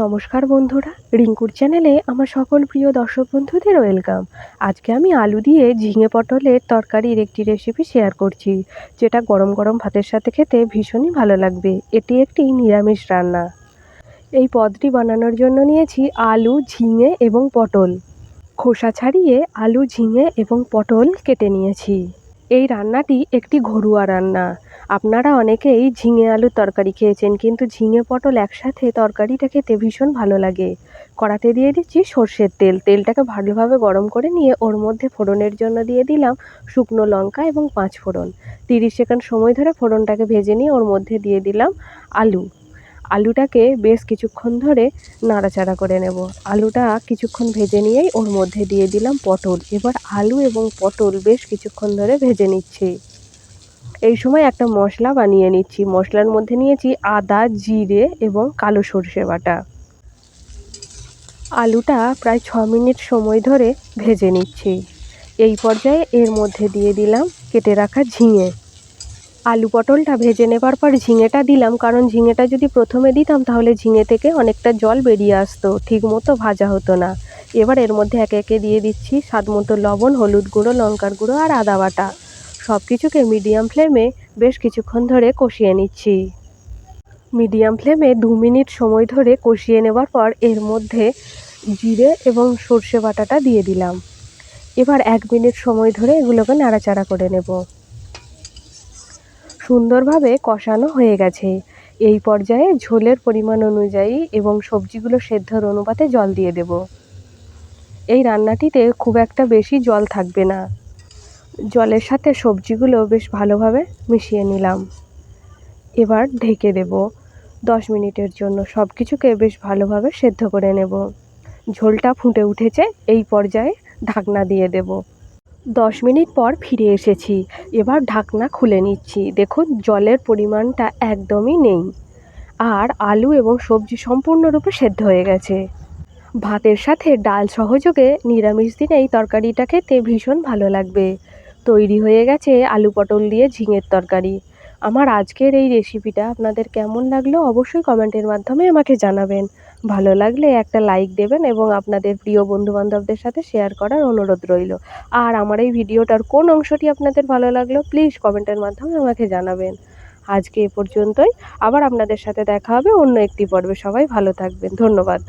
নমস্কার বন্ধুরা, রিঙ্কুর চ্যানেলে আমার সকল প্রিয় দর্শক বন্ধুদের ওয়েলকাম। আজকে আমি আলু দিয়ে ঝিঙে পটলের তরকারির একটি রেসিপি শেয়ার করছি, যেটা গরম গরম ভাতের সাথে খেতে ভীষণই ভালো লাগবে। এটি একটি নিরামিষ রান্না। এই পদটি বানানোর জন্য নিয়েছি আলু, ঝিঙে এবং পটল। খোসা ছাড়িয়ে আলু, ঝিঙে এবং পটল কেটে নিয়েছি। এই রান্নাটি একটি ঘরোয়া রান্না। আপনারা অনেকেই ঝিঙে আলুর তরকারি খেয়েছেন, কিন্তু ঝিঙে পটল একসাথে তরকারিটা খেতে ভীষণ ভালো লাগে। কড়াতে দিয়ে দিচ্ছি সর্ষের তেল। তেলটাকে ভালোভাবে গরম করে নিয়ে ওর মধ্যে ফোড়নের জন্য দিয়ে দিলাম শুকনো লঙ্কা এবং পাঁচ ফোড়ন। তিরিশ সেকেন্ড সময় ধরে ফোড়নটাকে ভেজে নিয়ে ওর মধ্যে দিয়ে দিলাম আলু। আলুটাকে বেশ কিছুক্ষণ ধরে নাড়াচাড়া করে নেব। আলুটা কিছুক্ষণ ভেজে নিয়েই ওর মধ্যে দিয়ে দিলাম পটল। এবার আলু এবং পটল বেশ কিছুক্ষণ ধরে ভেজে নিচ্ছি। এই সময় একটা মশলা বানিয়ে নিচ্ছি। মশলার মধ্যে নিয়েছি আদা, জিরে এবং কালো সর্ষে বাটা। আলুটা প্রায় ছ মিনিট সময় ধরে ভেজে নিচ্ছি। এই পর্যায়ে এর মধ্যে দিয়ে দিলাম কেটে রাখা ঝিঙে। আলু পটলটা ভেজে নেবার পর ঝিঙেটা দিলাম, কারণ ঝিঙেটা যদি প্রথমে দিতাম তাহলে ঝিঙে থেকে অনেকটা জল বেরিয়ে আসতো ঠিক মতো ভাজা হতো না। এবার এর মধ্যে একে একে দিয়ে দিচ্ছি স্বাদ মতো লবণ, হলুদ গুঁড়ো, লঙ্কার গুঁড়ো আর আদা বাটা। সব কিছুকে মিডিয়াম ফ্লেমে বেশ কিছুক্ষণ ধরে কষিয়ে নিচ্ছি। মিডিয়াম ফ্লেমে দু মিনিট সময় ধরে কষিয়ে নেবার পর এর মধ্যে জিরে এবং সর্ষে বাটাটা দিয়ে দিলাম। এবার এক মিনিট সময় ধরে এগুলোকে নাড়াচাড়া করে নেব। সুন্দরভাবে কষানো হয়ে গেছে। এই পর্যায়ে ঝোলের পরিমাণ অনুযায়ী এবং সবজিগুলো সেদ্ধর অনুপাতে জল দিয়ে দেব। এই রান্নাটিতে খুব একটা বেশি জল থাকবে না। জলের সাথে সবজিগুলো বেশ ভালোভাবে মিশিয়ে নিলাম। এবার ঢেকে দেব। দশ মিনিটের জন্য সব কিছুকে বেশ ভালোভাবে সেদ্ধ করে নেব। ঝোলটা ফুটে উঠেছে, এই পর্যায়ে ঢাকনা দিয়ে দেব। দশ মিনিট পর ফিরে এসেছি। এবার ঢাকনা খুলে নিচ্ছি। দেখুন, জলের পরিমাণটা একদমই নেই। আর আলু এবং সবজি সম্পূর্ণরূপে সেদ্ধ হয়ে গেছে। ভাতের সাথে ডাল সহযোগে নিরামিষ দিনে এই তরকারিটা খেতে ভীষণ ভালো লাগবে। তৈরি হয়ে গেছে আলু পটল দিয়ে ঝিঙের তরকারি। আমার আজকের এই রেসিপিটা আপনাদের কেমন লাগল অবশ্যই কমেন্টের মাধ্যমে আমাকে জানাবেন। ভালো লাগলে একটা লাইক দেবেন এবং আপনাদের প্রিয় বন্ধুবান্ধবদের সাথে শেয়ার করার অনুরোধ রইল। আর আমার এই ভিডিওটার কোন অংশটি আপনাদের ভালো লাগল প্লিজ কমেন্টের মাধ্যমে আমাকে জানাবেন। আজকে এ পর্যন্তই। আবার আপনাদের সাথে দেখা হবে অন্য একটি পর্বে। সবাই ভালো থাকবেন। ধন্যবাদ।